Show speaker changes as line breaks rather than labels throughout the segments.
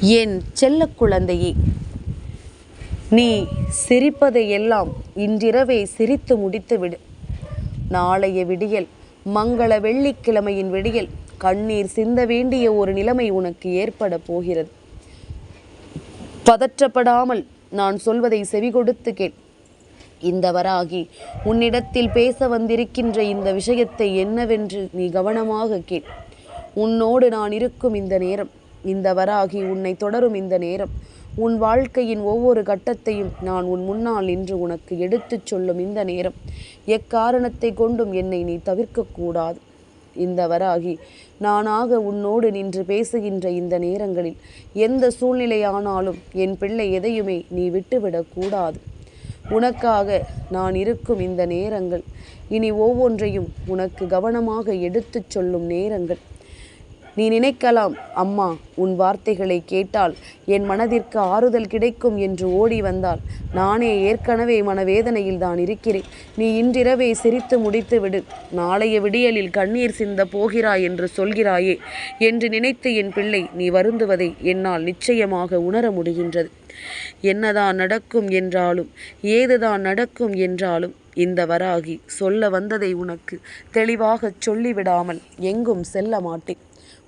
என் செல்ல குழந்தையே நீ சிரிப்பதை எல்லாம் இன்றிரவே சிரித்து முடித்துவிடு நாளைய விடியல் மங்கள வெள்ளிக்கிழமையின் விடியல் கண்ணீர் சிந்த வேண்டிய ஒரு நிலைமை உனக்கு ஏற்பட போகிறது. பதற்றப்படாமல் நான் சொல்வதை செவி கொடுத்து கேள். இந்த வராகி உன்னிடத்தில் பேச வந்திருக்கின்ற இந்த விஷயத்தை என்னவென்று நீ கவனமாக கேள். உன்னோடு நான் இருக்கும் இந்த நேரம் இந்த வராகி உன்னை தொடரும் இந்த நேரம். உன் வாழ்க்கையின் ஒவ்வொரு கட்டத்தையும் நான் உன் முன்னால் நின்று உனக்கு எடுத்துச் சொல்லும் இந்த நேரம். எக்காரணத்தை கொண்டும் என்னை நீ தவிர்க்கக்கூடாது இந்த வராகி நானாக உன்னோடு நின்று பேசுகின்ற இந்த நேரங்களில் எந்த சூழ்நிலையானாலும் என் பிள்ளை எதையுமே நீ விட்டுவிடக்கூடாது உனக்காக நான் இருக்கும் இந்த நேரங்கள் இனி ஒவ்வொன்றையும் உனக்கு கவனமாக எடுத்துச் சொல்லும் நேரங்கள். நீ நினைக்கலாம் அம்மா உன் வார்த்தைகளை கேட்டால் என் மனதிற்கு ஆறுதல் கிடைக்கும் என்று ஓடி வந்தால் நானே ஏற்கனவே மனவேதனையில் தான் இருக்கிறேன். நீ இன்றிரவே சிரித்து முடித்து விடு நாளைய விடியலில் கண்ணீர் சிந்த போகிறாய் என்று சொல்கிறாயே என்று நினைத்து என் பிள்ளை நீ வருந்துவதை என்னால் நிச்சயமாக உணர முடிகின்றது. என்னதான் நடக்கும் என்றாலும் ஏதுதான் நடக்கும் என்றாலும் இந்த வராகி சொல்ல வந்ததை உனக்கு தெளிவாகச் சொல்லிவிடாமல் எங்கும் செல்ல மாட்டேன்.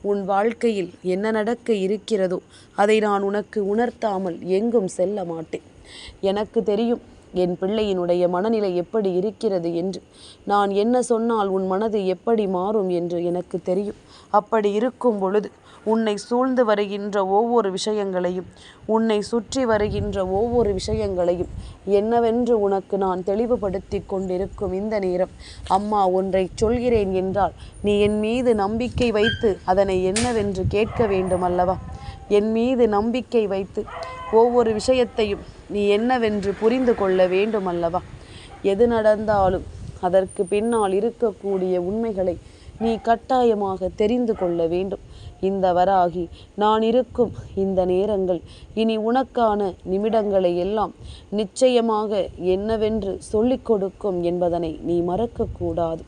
உன் வாழ்க்கையில் என்ன நடக்க இருக்கிறதோ அதை நான் உனக்கு உணர்த்தாமல் எங்கும் செல்ல மாட்டேன். எனக்கு தெரியும் என் பிள்ளையினுடைய மனநிலை எப்படி இருக்கிறது என்று. நான் என்ன சொன்னால் உன் மனது எப்படி மாறும் என்று எனக்கு தெரியும். அப்படி இருக்கும் பொழுது உன்னை சூழ்ந்து வருகின்ற ஒவ்வொரு விஷயங்களையும் உன்னை சுற்றி வருகின்ற ஒவ்வொரு விஷயங்களையும் என்னவென்று உனக்கு நான் தெளிவுபடுத்தி கொண்டிருக்கும் இந்த நேரம். அம்மா ஒன்றை சொல்கிறேன் என்றால் நீ என் மீது நம்பிக்கை வைத்து அதனை என்னவென்று கேட்க வேண்டும் அல்லவா என் மீது நம்பிக்கை வைத்து ஒவ்வொரு விஷயத்தையும் நீ என்னவென்று புரிந்து கொள்ள வேண்டும் அல்லவா எது நடந்தாலும் அதற்கு பின்னால் இருக்கக்கூடிய உண்மைகளை நீ கட்டாயமாக தெரிந்து கொள்ள வேண்டும். இந்த வராகி நான் இருக்கும் இந்த நேரங்கள் இனி உனக்கான நிமிடங்களை எல்லாம் நிச்சயமாக என்னவென்று சொல்லிக் கொடுக்கும் என்பதனை நீ மறக்கக்கூடாது.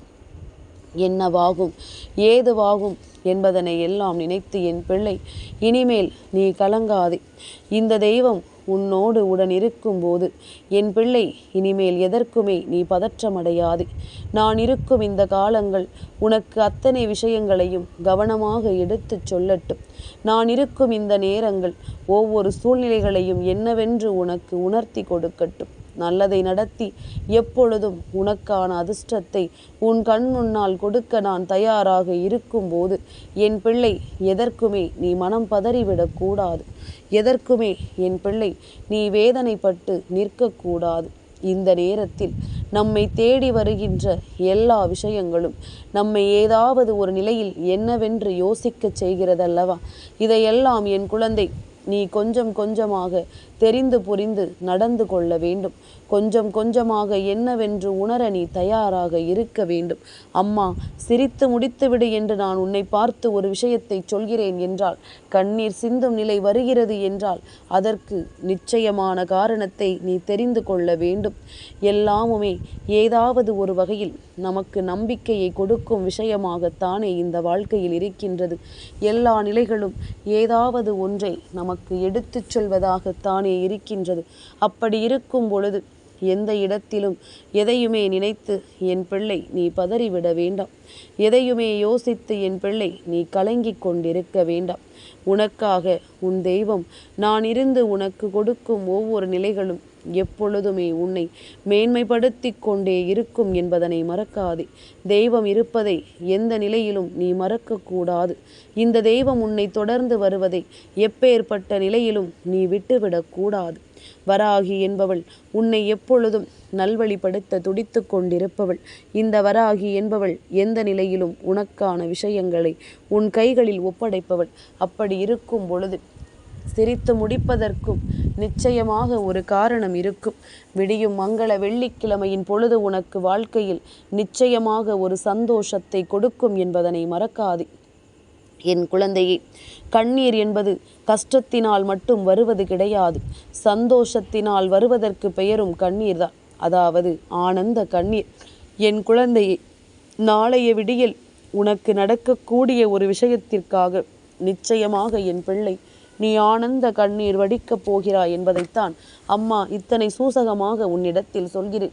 என்னவாகும்? ஏதுவாகும் என்பதனை எல்லாம் நினைத்து என் பிள்ளை இனிமேல் நீ கலங்காதே. இந்த தெய்வம் உன்னோடு உடன் இருக்கும்போது என் பிள்ளை இனிமேல் எதற்குமே நீ பதற்றமடையாதே. நான் இருக்கும் இந்த காலங்கள் உனக்கு அத்தனை விஷயங்களையும் கவனமாக எடுத்துச் சொல்லட்டும். நான் இருக்கும் இந்த நேரங்கள் ஒவ்வொரு சூழ்நிலைகளையும் என்னவென்று உனக்கு உணர்த்தி கொடுக்கட்டும். நல்லதை நடத்தி எப்பொழுதும் உனக்கான அதிர்ஷ்டத்தை உன் கண் முன்னால் கொடுக்க நான் தயாராக இருக்கும்போது என் பிள்ளை எதற்குமே நீ மனம் பதறிவிடக்கூடாது எதற்குமே என் பிள்ளை நீ வேதனைப்பட்டு நிற்கக்கூடாது. இந்த நேரத்தில் நம்மை தேடி வருகின்ற எல்லா விஷயங்களும் நம்மை ஏதாவது ஒரு நிலையில் என்னவென்று யோசிக்கச் செய்கிறதல்லவா? இதையெல்லாம் என் குழந்தை நீ கொஞ்சம் கொஞ்சமாக தெரிந்து புரிந்து நடந்து கொள்ள வேண்டும். கொஞ்சம் கொஞ்சமாக என்னவென்று உணர நீ தயாராக இருக்க வேண்டும். அம்மா சிரித்து முடித்துவிடு என்று நான் உன்னை பார்த்து ஒரு விஷயத்தை சொல்கிறேன் என்றால் கண்ணீர் சிந்தும் நிலை வருகிறது என்றால் அதற்கு நிச்சயமான காரணத்தை நீ தெரிந்து கொள்ள வேண்டும். எல்லாமுமே ஏதாவது ஒரு வகையில் நமக்கு நம்பிக்கையை கொடுக்கும் விஷயமாகத்தானே இந்த வாழ்க்கையில் இருக்கின்றது. எல்லா நிலைகளும் ஏதாவது ஒன்றை நமக்கு எடுத்துச் சொல்வதாகத்தானே இருக்கின்றது. அப்படி இருக்கும் பொழுது எந்த இடத்திலும் எதையுமே நினைத்து என் பிள்ளை நீ பதறிவிட வேண்டாம். எதையுமே யோசித்து என் பிள்ளை நீ கலங்கிக் கொண்டிருக்க வேண்டாம். உனக்காக உன் தெய்வம் நான் இருந்து உனக்கு கொடுக்கும் ஒவ்வொரு நிலைகளும் எப்பொழுதுமே உன்னை மேன்மைப்படுத்தி கொண்டே இருக்கும் என்பதனை மறக்காதே. தெய்வம் இருப்பதை எந்த நிலையிலும் நீ மறக்கக்கூடாது. இந்த தெய்வம் உன்னை தொடர்ந்து வருவதை எப்பேற்பட்ட நிலையிலும் நீ விட்டுவிடக்கூடாது வராகி என்பவள் உன்னை எப்பொழுதும் நல்வழிப்படுத்த துடித்து கொண்டிருப்பவள். இந்த வராகி என்பவள் எந்த நிலையிலும் உனக்கான விஷயங்களை உன் கைகளில் ஒப்படைப்பவள். அப்படி இருக்கும் பொழுது சிரித்து முடிப்பதற்கும் நிச்சயமாக ஒரு காரணம் இருக்கும். விடியும் மங்கள வெள்ளிக்கிழமையின் பொழுது உனக்கு வாழ்க்கையில் நிச்சயமாக ஒரு சந்தோஷத்தை கொடுக்கும் என்பதனை மறக்காதே. என் குழந்தையே கண்ணீர் என்பது கஷ்டத்தினால் மட்டும் வருவது கிடையாது. சந்தோஷத்தினால் வருவதற்கு பெயரும் கண்ணீர் தான் அதாவது ஆனந்த கண்ணீர். என் குழந்தையே நாளைய விடியல் உனக்கு நடக்கக்கூடிய ஒரு விஷயத்திற்காக நிச்சயமாக என் பிள்ளை நீ ஆனந்த கண்ணீர் வடிக்கப் போகிறாய் என்பதைத்தான் அம்மா இத்தனை சூசகமாக உன்னிடத்தில் சொல்கிறேன்.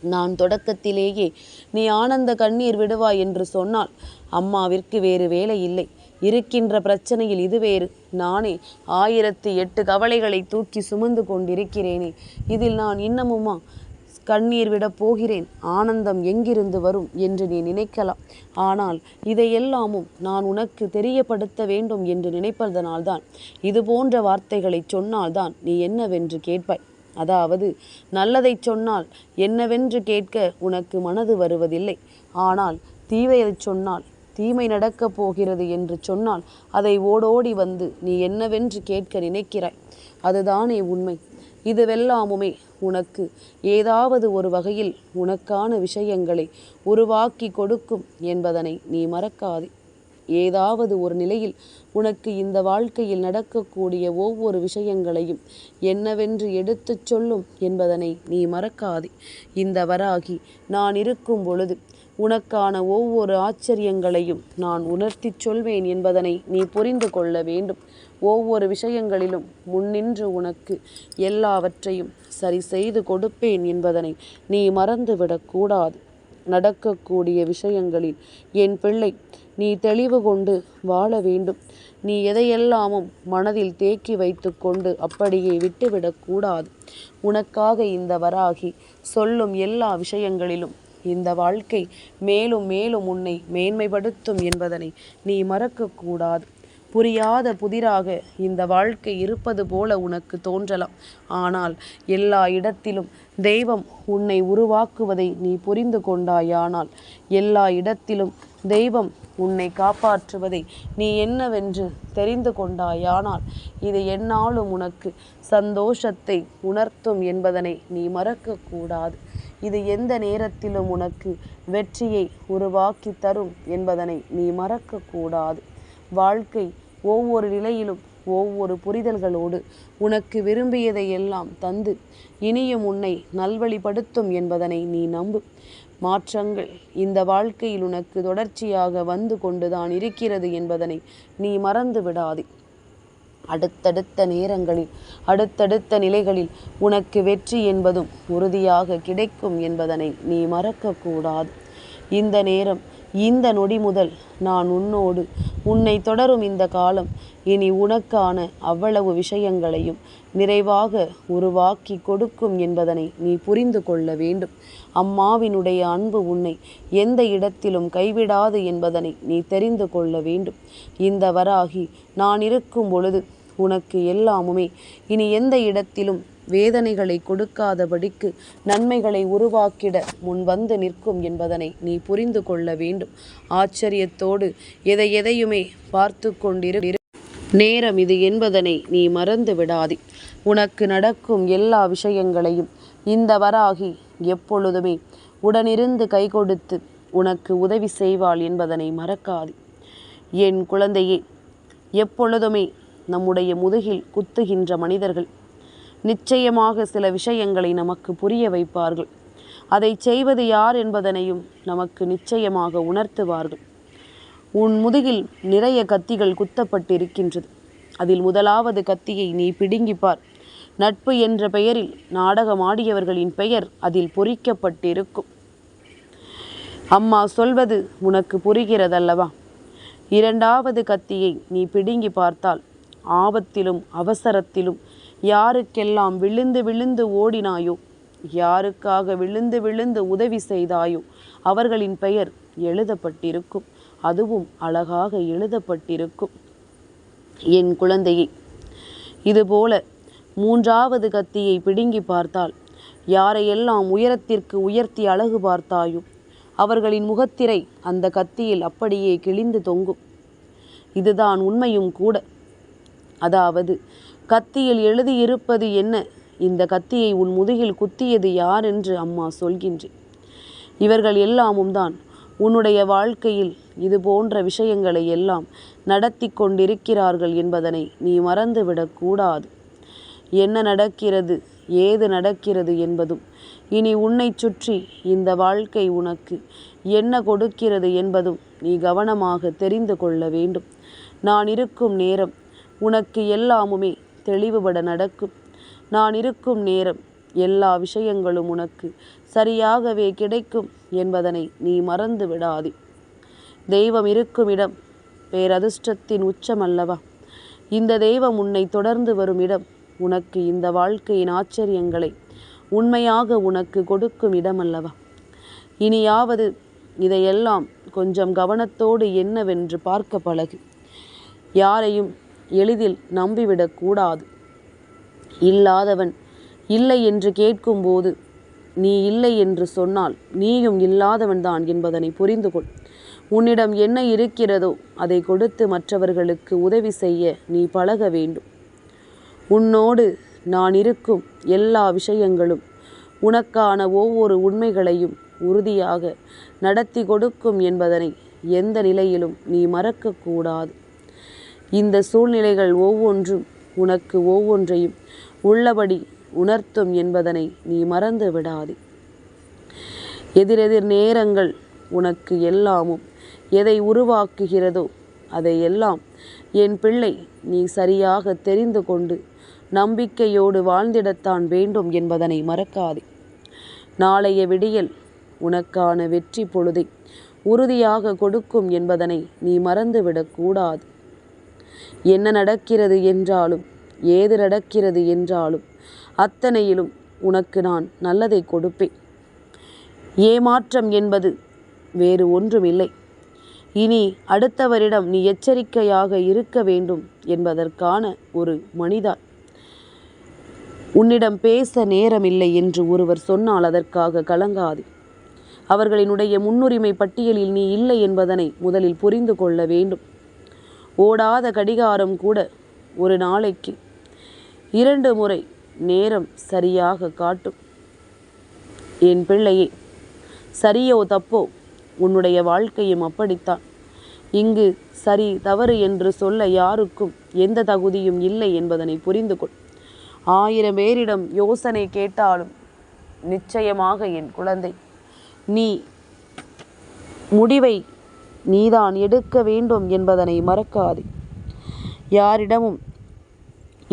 நான் தொடக்கத்திலேயே நீ ஆனந்த கண்ணீர் விடுவாய் என்று சொன்னால் அம்மாவிற்கு வேறு வேலை இல்லை. இருக்கின்ற பிரச்சனையில் இது வேறு. நானே ஆயிரத்தி எட்டு கவலைகளை தூக்கி சுமந்து கொண்டிருக்கிறேனே. இதில் நான் இன்னமுமா? கண்ணீர் விடப் போகிறேன். ஆனந்தம் எங்கிருந்து வரும் என்று நீ நினைக்கலாம். ஆனால் இதையெல்லாமும் நான் உனக்கு தெரியப்படுத்த வேண்டும் என்று நினைப்பதனால்தான். இது போன்ற வார்த்தைகளை சொன்னால்தான் நீ என்னவென்று கேட்பாய். அதாவது நல்லதை சொன்னால் என்னவென்று கேட்க உனக்கு மனது வருவதில்லை. ஆனால் தீவையை சொன்னால் தீமை நடக்கப் போகிறது என்று சொன்னால் அதை ஓடோடி வந்து நீ என்னவென்று கேட்க நினைக்கிறாய். அதுதானே உண்மை. இதுவெல்லாமுமே உனக்கு. ஏதாவது ஒரு வகையில் உனக்கான விஷயங்களை உருவாக்கி கொடுக்கும் என்பதனை நீ மறக்காதே. ஏதாவது ஒரு நிலையில் உனக்கு இந்த வாழ்க்கையில் நடக்கக்கூடிய ஒவ்வொரு விஷயங்களையும் என்னவென்று எடுத்துச் சொல்லும் என்பதனை நீ மறக்காதே. இந்த வராகி நான் இருக்கும் பொழுது உனக்கான ஒவ்வொரு ஆச்சரியங்களையும் நான் உணர்த்திச் சொல்வேன் என்பதனை நீ புரிந்து கொள்ள வேண்டும். ஒவ்வொரு விஷயங்களிலும் முன்னின்று உனக்கு எல்லாவற்றையும் சரி செய்து கொடுப்பேன் என்பதனை நீ மறந்துவிடக்கூடாது நடக்கக்கூடிய விஷயங்களில் என் பிள்ளை நீ தெளிவு கொண்டு வாழ வேண்டும். நீ எதையெல்லாமும் மனதில் தேக்கி வைத்து கொண்டு அப்படியே விட்டுவிடக்கூடாது உனக்காக இந்த வராகி சொல்லும் எல்லா விஷயங்களிலும் இந்த வாழ்க்கை மேலும் மேலும் உன்னை மேன்மைப்படுத்தும் என்பதனை நீ மறக்கக்கூடாது புரியாத புதிராக இந்த வாழ்க்கை இருப்பது போல உனக்கு தோன்றலாம். ஆனால் எல்லா இடத்திலும் தெய்வம் உன்னை உருவாக்குவதை நீ புரிந்து கொண்டாயானால் எல்லா இடத்திலும் தெய்வம் உன்னை காப்பாற்றுவதை நீ என்னவென்று தெரிந்து கொண்டாயானால் இது என்னாலும் உனக்கு சந்தோஷத்தை உணர்த்தும் என்பதனை நீ மறக்கக்கூடாது. இது எந்த நேரத்திலும் உனக்கு வெற்றியை உருவாக்கி தரும் என்பதனை நீ மறக்கக்கூடாது. வாழ்க்கை ஒவ்வொரு நிலையிலும் ஒவ்வொரு புரிதல்களோடு உனக்கு விரும்பியதை எல்லாம் தந்து இனியும் உன்னை நல்வழிப்படுத்தும் என்பதனை நீ நம்பு. மாற்றங்கள் இந்த வாழ்க்கையில் உனக்கு தொடர்ச்சியாக வந்து கொண்டுதான் இருக்கிறது என்பதனை நீ மறந்து விடாதே. அடுத்தடுத்த நேரங்களில் அடுத்தடுத்த நிலைகளில் உனக்கு வெற்றி என்பதும் உறுதியாக கிடைக்கும் என்பதனை நீ மறக்கக்கூடாது. இந்த நேரம் இந்த நொடி முதல் நான் உன்னோடு உன்னை தொடரும் இந்த காலம். இனி உனக்கான அவ்வளவு விஷயங்களையும் நிறைவாக உருவாக்கி கொடுக்கும் என்பதனை நீ புரிந்து கொள்ள வேண்டும். அம்மாவினுடைய அன்பு உன்னை எந்த இடத்திலும் கைவிடாது என்பதனை நீ தெரிந்து கொள்ள வேண்டும். இந்த வராகி நான் இருக்கும் பொழுது உனக்கு எல்லாமுமே. இனி எந்த இடத்திலும் வேதனைகளை கொடுக்காதபடிக்கு நன்மைகளை உருவாக்கிட முன் வந்து நிற்கும் என்பதனை நீ புரிந்து கொள்ள வேண்டும். ஆச்சரியத்தோடு எதை எதையுமே பார்த்து கொண்டிரு நேரம் இது என்பதனை நீ மறந்து விடாதே. உனக்கு நடக்கும் எல்லா விஷயங்களையும் இந்த வராகி எப்பொழுதுமே உடனிருந்து கை கொடுத்து உனக்கு உதவி செய்வாள் என்பதனை மறக்காது. என் குழந்தையே எப்பொழுதுமே நம்முடைய முதுகில் குத்துகின்ற மனிதர்கள் நிச்சயமாக சில விஷயங்களை நமக்கு புரிய வைப்பார்கள். அதை செய்வது யார் என்பதனையும் நமக்கு நிச்சயமாக உணர்த்துவார்கள். உன் முதுகில் நிறைய கத்திகள் குத்தப்பட்டிருக்கின்றது. அதில் முதலாவது கத்தியை நீ பிடுங்கிப்பார். நட்பு என்ற பெயரில் நாடகமாடியவர்களின் பெயர் அதில் பொறிக்கப்பட்டிருக்கும். அம்மா சொல்வது உனக்கு புரிகிறதல்லவா? இரண்டாவது கத்தியை நீ பிடுங்கி பார்த்தால் ஆபத்திலும் அவசரத்திலும் யாருக்கெல்லாம் விழுந்து விழுந்து ஓடினாயோ யாருக்காக விழுந்து விழுந்து உதவி செய்தாயோ அவர்களின் பெயர் எழுதப்பட்டிருக்கும். அதுவும் அழகாக எழுதப்பட்டிருக்கும். என் குழந்தையை இதுபோல மூன்றாவது கத்தியை பிடுங்கி பார்த்தால் யாரையெல்லாம் உயரத்திற்கு உயர்த்தி அழகு பார்த்தாயோ அவர்களின் முகத்திரை அந்த கத்தியில் அப்படியே கிழிந்து தொங்கும். இதுதான் உண்மையும் கூட. அதாவது கத்தியில் எழுதியிருப்பது என்ன? இந்த கத்தியை உன் முதுகில் குத்தியது யார் என்று அம்மா சொல்கின்றேன் இவர்கள் எல்லாமும் தான் உன்னுடைய வாழ்க்கையில் இது போன்ற விஷயங்களை எல்லாம் நடத்தி கொண்டிருக்கிறார்கள் என்பதனை நீ மறந்துவிடக்கூடாது என்ன நடக்கிறது ஏது நடக்கிறது என்பதும் இனி உன்னை சுற்றி இந்த வாழ்க்கை உனக்கு என்ன கொடுக்கிறது என்பதும் நீ கவனமாக தெரிந்து கொள்ள வேண்டும். நான் இருக்கும் நேரம் உனக்கு எல்லாமுமே தெளிவுபட நடக்கும் நான் இருக்கும் நேரம் எல்லா விஷயங்களும் உனக்கு சரியாகவே கிடைக்கும் என்பதனை நீ மறந்து விடாதே. தெய்வம் இருக்கும் இடம் பேரதிர்ஷ்டத்தின் உச்சம் அல்லவா இந்த தெய்வம் உன்னை தொடர்ந்து வரும் இடம் உனக்கு இந்த வாழ்க்கையின் ஆச்சரியங்களை உண்மையாக உனக்கு கொடுக்கும் இடம் அல்லவா இனியாவது இதையெல்லாம் கொஞ்சம் கவனத்தோடு என்னவென்று பார்க்க பழகு. யாரையும் எளிதில் நம்பிவிடக் கூடாது. இல்லாதவன் இல்லை என்று கேட்கும்போது நீ இல்லை என்று சொன்னால் நீயும் இல்லாதவன்தான் என்பதனை புரிந்து கொள். உன்னிடம் என்ன இருக்கிறதோ அதை கொடுத்து மற்றவர்களுக்கு உதவி செய்ய நீ பழக வேண்டும். உன்னோடு நான் இருக்கும் எல்லா விஷயங்களும் உனக்கான ஒவ்வொரு உண்மைகளையும் உறுதியாக நடத்தி கொடுக்கும் என்பதனை எந்த நிலையிலும் நீ மறக்கக்கூடாது இந்த சூழ்நிலைகள் ஒவ்வொன்றும் உனக்கு ஒவ்வொன்றையும் உள்ளபடி உணர்த்தும் என்பதனை நீ மறந்து விடாதே. எதிரெதிர் நேரங்கள் உனக்கு எல்லாமும் எதை உருவாக்குகிறதோ அதையெல்லாம் என் பிள்ளை நீ சரியாக தெரிந்து கொண்டு நம்பிக்கையோடு வாழ்ந்திடத்தான் வேண்டும் என்பதனை மறக்காதே. நாளைய விடியல் உனக்கான வெற்றி பொழுதை உறுதியாக கொடுக்கும் என்பதனை நீ மறந்துவிடக்கூடாது. என்ன நடக்கிறது என்றாலும் ஏது நடக்கிறது என்றாலும் அத்தனையிலும் உனக்கு நான் நல்லதை கொடுப்பேன். ஏமாற்றம் என்பது வேறு ஒன்றுமில்லை. இனி அடுத்தவரிடம் நீ எச்சரிக்கையாக இருக்க வேண்டும் என்பதற்கான ஒரு மனிதான். உன்னிடம் பேச நேரமில்லை என்று ஒருவர் சொன்னால் அதற்காக கலங்காது. அவர்களினுடைய முன்னுரிமை பட்டியலில் நீ இல்லை என்பதனை முதலில் புரிந்து கொள்ள வேண்டும். ஓடாத கடிகாரம் கூட ஒரு நாளைக்கு. இரண்டு முறை நேரம் சரியாக காட்டும். என் பிள்ளையே சரியோ தப்போ? உன்னுடைய வாழ்க்கையும் அப்படித்தான். இங்கு சரி தவறு என்று சொல்ல யாருக்கும் எந்த தகுதியும் இல்லை என்பதனை புரிந்து கொள் ஆயிரம் பேரிடம் யோசனை கேட்டாலும் நிச்சயமாக என் குழந்தை நீ முடிவை நீதான் எடுக்க வேண்டும் என்பதனை மறக்காதே. யாரிடமும்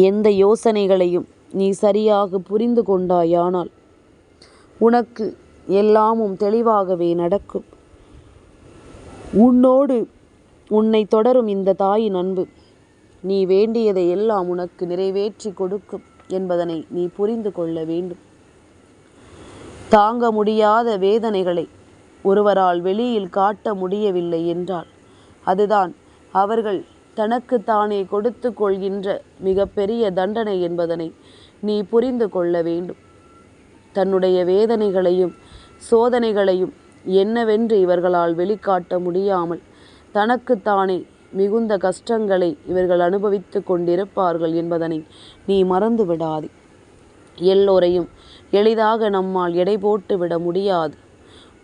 எந்த யோசனைகளையும் நீ சரியாக புரிந்து கொண்டாயானால் உனக்கு எல்லாமும் தெளிவாகவே நடக்கும். உன்னோடு உன்னை தொடரும் இந்த தாயின் அன்பு நீ வேண்டியதை எல்லாம் உனக்கு நிறைவேற்றி கொடுக்கும் என்பதனை நீ புரிந்து கொள்ள வேண்டும். தாங்க முடியாத வேதனைகளை ஒருவரால் வெளியில் காட்ட முடியவில்லை என்றால் அதுதான் அவர்கள் தனக்கு தானே கொடுத்து கொள்கின்ற மிகப்பெரிய தண்டனை என்பதனை நீ புரிந்து கொள்ள வேண்டும். தன்னுடைய வேதனைகளையும் சோதனைகளையும் என்னவென்று இவர்களால் வெளிக்காட்ட முடியாமல் தனக்குத்தானே மிகுந்த கஷ்டங்களை இவர்கள் அனுபவித்து கொண்டிருப்பார்கள் என்பதனை நீ மறந்து விடாதே எல்லோரையும் எளிதாக நம்மால் எடை போட்டு விட முடியாது.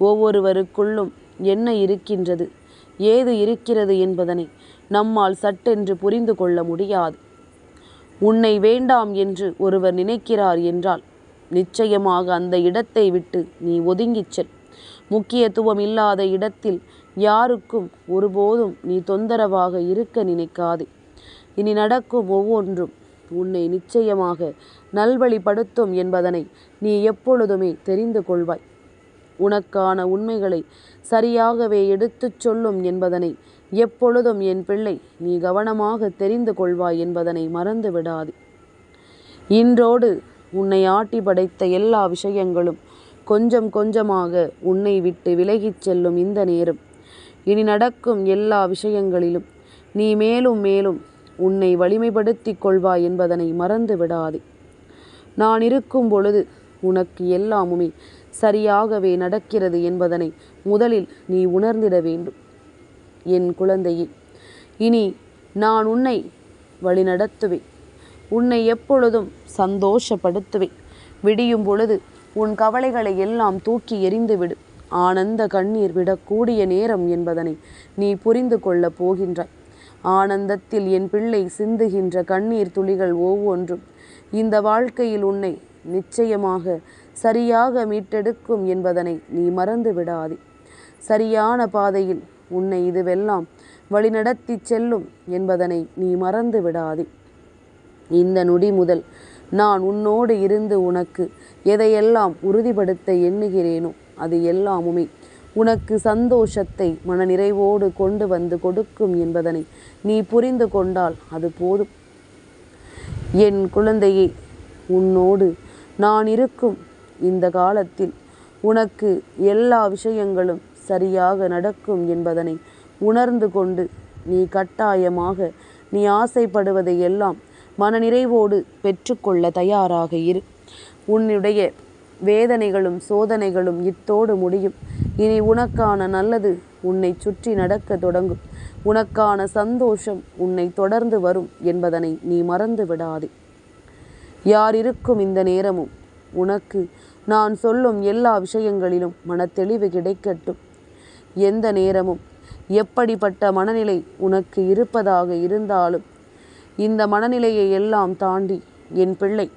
ஒவ்வொருவருக்குள்ளும் என்ன இருக்கின்றது? ஏது இருக்கிறது என்பதனை நம்மால் சட்டென்று புரிந்து கொள்ள முடியாது. உன்னை வேண்டாம் என்று ஒருவர் நினைக்கிறார் என்றால் நிச்சயமாக அந்த இடத்தை விட்டு நீ ஒதுங்கிச் செல். முக்கியத்துவம் இல்லாத இடத்தில் யாருக்கும் ஒருபோதும் நீ தொந்தரவாக இருக்க நினைக்காதே. இனி நடக்கும் ஒவ்வொன்றும் உன்னை நிச்சயமாக நல்வழிப்படுத்தும் என்பதனை நீ எப்பொழுதுமே தெரிந்து கொள்வாய். உனக்கான உண்மைகளை சரியாகவே எடுத்துச் சொல்லும் என்பதனை எப்பொழுதும் என் பிள்ளை நீ கவனமாக தெரிந்து கொள்வாய் என்பதனை மறந்து விடாது இன்றோடு உன்னை ஆட்டி படைத்த எல்லா விஷயங்களும் கொஞ்சம் கொஞ்சமாக உன்னை விட்டு விலகிச் செல்லும் இந்த நேரம். இனி நடக்கும் எல்லா விஷயங்களிலும் நீ மேலும் மேலும் உன்னை வலிமைப்படுத்திக் கொள்வாய் என்பதனை மறந்து விடாதே நான் இருக்கும் பொழுது உனக்கு எல்லாமுமே சரியாகவே நடக்கிறது என்பதனை முதலில் நீ உணர்ந்திட வேண்டும். என் குழந்தையே இனி நான் உன்னை வழிநடத்துவேன். உன்னை எப்பொழுதும் சந்தோஷப்படுத்துவேன். விடியும் பொழுது உன் கவலைகளை எல்லாம் தூக்கி எறிந்துவிடு. ஆனந்த கண்ணீர் விடக்கூடிய நேரம் என்பதனை நீ புரிந்து கொள்ளப் போகின்றாய். ஆனந்தத்தில் என் பிள்ளை சிந்துகின்ற கண்ணீர் துளிகள் ஒவ்வொன்றும் இந்த வாழ்க்கையில் உன்னை நிச்சயமாக சரியாக மீட்டெடுக்கும் என்பதனை நீ மறந்து விடாதே. சரியான பாதையில் உன்னை இதுவெல்லாம் வழிநடத்தி செல்லும் என்பதனை நீ மறந்து விடாதே. இந்த நொடி முதல் நான் உன்னோடு இருந்து உனக்கு எதையெல்லாம் உறுதிப்படுத்த எண்ணுகிறேனோ அது எல்லாமுமே உனக்கு சந்தோஷத்தை மனநிறைவோடு கொண்டு வந்து கொடுக்கும் என்பதனை நீ புரிந்து கொண்டால் அது போதும். என் குழந்தையே உன்னோடு நான் இருக்கும் இந்த காலத்தில் உனக்கு எல்லா விஷயங்களும் சரியாக நடக்கும் என்பதனை உணர்ந்து கொண்டு நீ கட்டாயமாக நீ ஆசைப்படுவதை எல்லாம் மனநிறைவோடு பெற்றுக்கொள்ள தயாராக இரு. உன்னுடைய வேதனைகளும் சோதனைகளும் இத்தோடு முடியும். இனி உனக்கான நல்லது உன்னை சுற்றி நடக்க தொடங்கும். உனக்கான சந்தோஷம் உன்னை தொடர்ந்து வரும் என்பதனை நீ மறந்து விடாதே. யார் இருக்கும் இந்த நேரமும் உனக்கு நான் சொல்லும் எல்லா விஷயங்களிலும் மனத்தெளிவு கிடைக்கட்டும். எந்த நேரமும் எப்படிப்பட்ட மனநிலை உனக்கு இருப்பதாக இருந்தாலும் இந்த மனநிலையை எல்லாம் தாண்டி என் பிள்ளை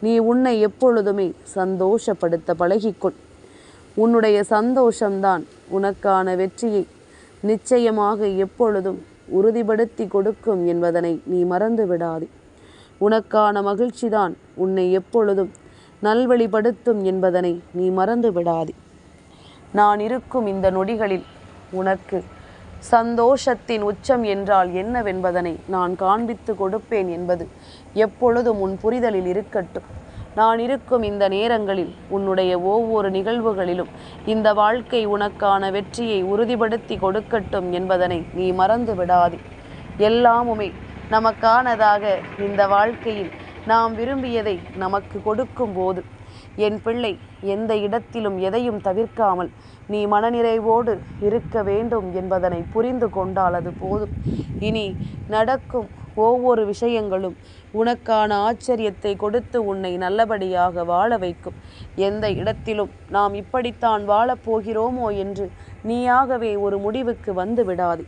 நீ உன்னை எப்பொழுதுமே சந்தோஷப்படுத்த பழகிக்கொள். உன்னுடைய சந்தோஷம்தான் உனக்கான வெற்றியை நிச்சயமாக எப்பொழுதும் உறுதிப்படுத்தி கொடுக்கும் என்பதனை நீ மறந்து விடாதே உனக்கான மகிழ்ச்சிதான் உன்னை எப்பொழுதும் நல்வழிப்படுத்தும் என்பதனை நீ மறந்து விடாதே நான் இருக்கும் இந்த நொடிகளில் உனக்கு சந்தோஷத்தின் உச்சம் என்றால் என்னவென்பதனை நான் காண்பித்து கொடுப்பேன் என்பது எப்பொழுதும் உன் புரிதலில் இருக்கட்டும். நான் இருக்கும் இந்த நேரங்களில் உன்னுடைய ஒவ்வொரு நிகழ்வுகளிலும் இந்த வாழ்க்கை உனக்கான வெற்றியை உறுதிப்படுத்தி கொடுக்கட்டும் என்பதனை நீ மறந்து விடாதே எல்லாமுமே நமக்கானதாக இந்த வாழ்க்கையில் நாம் விரும்பியதை நமக்கு கொடுக்கும் போது என் பிள்ளை எந்த இடத்திலும் எதையும் தவிர்க்காமல் நீ மனநிறைவோடு இருக்க வேண்டும் என்பதனை புரிந்து கொண்டால் அது போதும். இனி நடக்கும் ஒவ்வொரு விஷயங்களும் உனக்கான ஆச்சரியத்தை கொடுத்து உன்னை நல்லபடியாக வாழ வைக்கும். எந்த இடத்திலும் நாம் இப்படித்தான் வாழப்போகிறோமோ என்று நீயாகவே ஒரு முடிவுக்கு வந்து விடாது.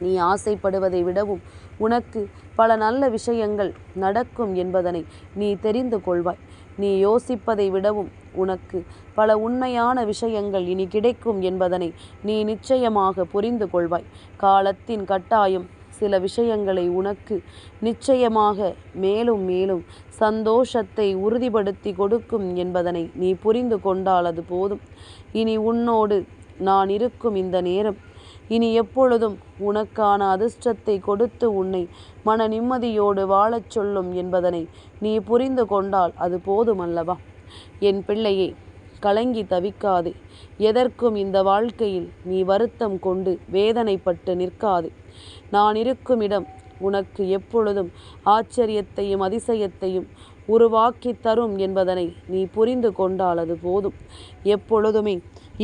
நீ ஆசைப்படுவதை விடவும் உனக்கு பல நல்ல விஷயங்கள் நடக்கும் என்பதனை நீ தெரிந்து கொள்வாய். நீ யோசிப்பதை விடவும் உனக்கு பல உண்மையான விஷயங்கள் இனி கிடைக்கும் என்பதனை நீ நிச்சயமாக புரிந்து கொள்வாய். காலத்தின் கட்டாயம் சில விஷயங்களை உனக்கு நிச்சயமாக மேலும் மேலும் சந்தோஷத்தை உறுதிப்படுத்தி கொடுக்கும் என்பதனை நீ புரிந்து கொண்டால் அது போதும். இனி உன்னோடு நான் இருக்கும் இந்த நேரம் இனி எப்பொழுதும் உனக்கான அதிர்ஷ்டத்தை கொடுத்து உன்னை மன நிம்மதியோடு வாழச் சொல்லும் என்பதனை நீ புரிந்து கொண்டால் அது போதுமல்லவா? என் பிள்ளையே கலங்கி தவிக்காதே. எதற்கும் இந்த வாழ்க்கையில் நீ வருத்தம் கொண்டு வேதனைப்பட்டு நிற்காதே. நான் இருக்கும் இடம் உனக்கு எப்பொழுதும் ஆச்சரியத்தையும் அதிசயத்தையும் உருவாக்கி தரும் என்பதனை நீ புரிந்து கொண்டால் அது போதும். எப்பொழுதுமே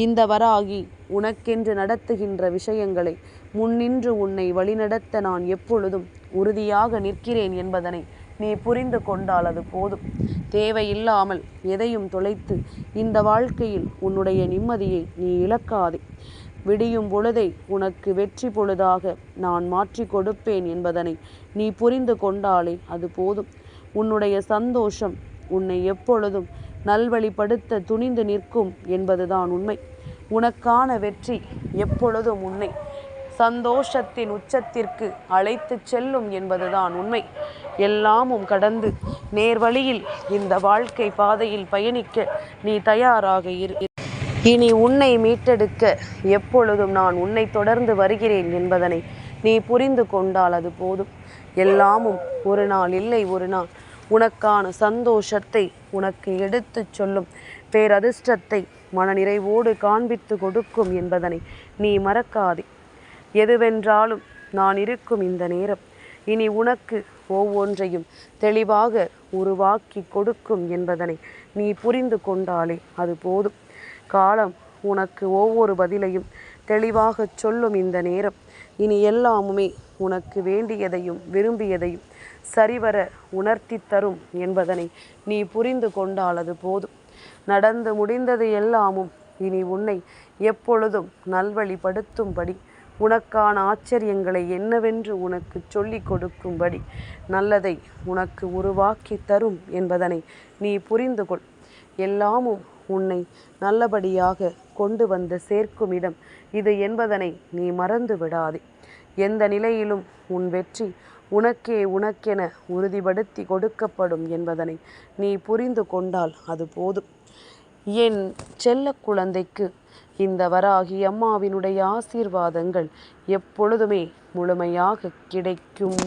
இந்த வராகி உனக்கென்று நடத்துகின்ற விஷயங்களை முன்னின்று உன்னை வழிநடத்த நான் எப்பொழுதும் உறுதியாக நிற்கிறேன் என்பதனை நீ புரிந்து கொண்டால் அது போதும். தேவையில்லாமல் எதையும் தொலைத்து இந்த வாழ்க்கையில் உன்னுடைய நிம்மதியை நீ இழக்காதே. விடியும் பொழுதை உனக்கு வெற்றி பொழுதாக நான் மாற்றி கொடுப்பேன் என்பதனை நீ புரிந்து கொண்டாலே அது போதும். உன்னுடைய சந்தோஷம் உன்னை எப்பொழுதும் நல்வழிப்படுத்த துணிந்து நிற்கும் என்பதுதான் உண்மை. உனக்கான வெற்றி எப்பொழுதும் உன்னை சந்தோஷத்தின் உச்சத்திற்கு அழைத்து செல்லும் என்பதுதான் உண்மை. எல்லாமும் கடந்து நேர்வழியில் இந்த வாழ்க்கை பாதையில் பயணிக்க நீ தயாராக இரு. இனி உன்னை மீட்டெடுக்க எப்பொழுதும் நான் உன்னை தொடர்ந்து வருகிறேன் என்பதனை நீ புரிந்து கொண்டால் அது போதும். எல்லாமும் ஒரு நாள் இல்லை ஒரு நாள். உனக்கான சந்தோஷத்தை உனக்கு எடுத்துச் சொல்லும் பேரதிர்ஷ்டத்தை மனநிறைவோடு காண்பித்து கொடுக்கும் என்பதனை நீ மறக்காதே. எதுவென்றாலும் நான் இருக்கும் இந்த நேரம் இனி உனக்கு ஒவ்வொன்றையும் தெளிவாக உருவாக்கி கொடுக்கும் என்பதனை நீ புரிந்து கொண்டாலே அது போதும். காலம் உனக்கு ஒவ்வொரு பதிலையும் தெளிவாக சொல்லும் இந்த நேரம் இனி எல்லாமுமே உனக்கு வேண்டியதையும் விரும்பியதையும் சரிவர உணர்த்தி தரும் என்பதனை நீ புரிந்து கொண்டால் அது போதும். நடந்து முடிந்தது எல்லாமும் இனி உன்னை எப்பொழுதும் நல்வழிப்படுத்தும்படி உனக்கான ஆச்சரியங்களை என்னவென்று உனக்கு சொல்லிக் கொடுக்கும்படி நல்லதை உனக்கு உருவாக்கி தரும் என்பதனை நீ புரிந்து கொள். எல்லாமும் உன்னை நல்லபடியாக கொண்டு வந்து சேர்க்கும் இடம் இது என்பதனை நீ மறந்து விடாதே எந்த நிலையிலும் உன் வெற்றி உனக்கே உனக்கென உறுதிப்படுத்தி கொடுக்கப்படும் என்பதனை நீ புரிந்து கொண்டால் அது போதும். என் செல்ல குழந்தைக்கு இந்த வராகி அம்மாவினுடைய ஆசீர்வாதங்கள் எப்பொழுதுமே முழுமையாக கிடைக்கும்.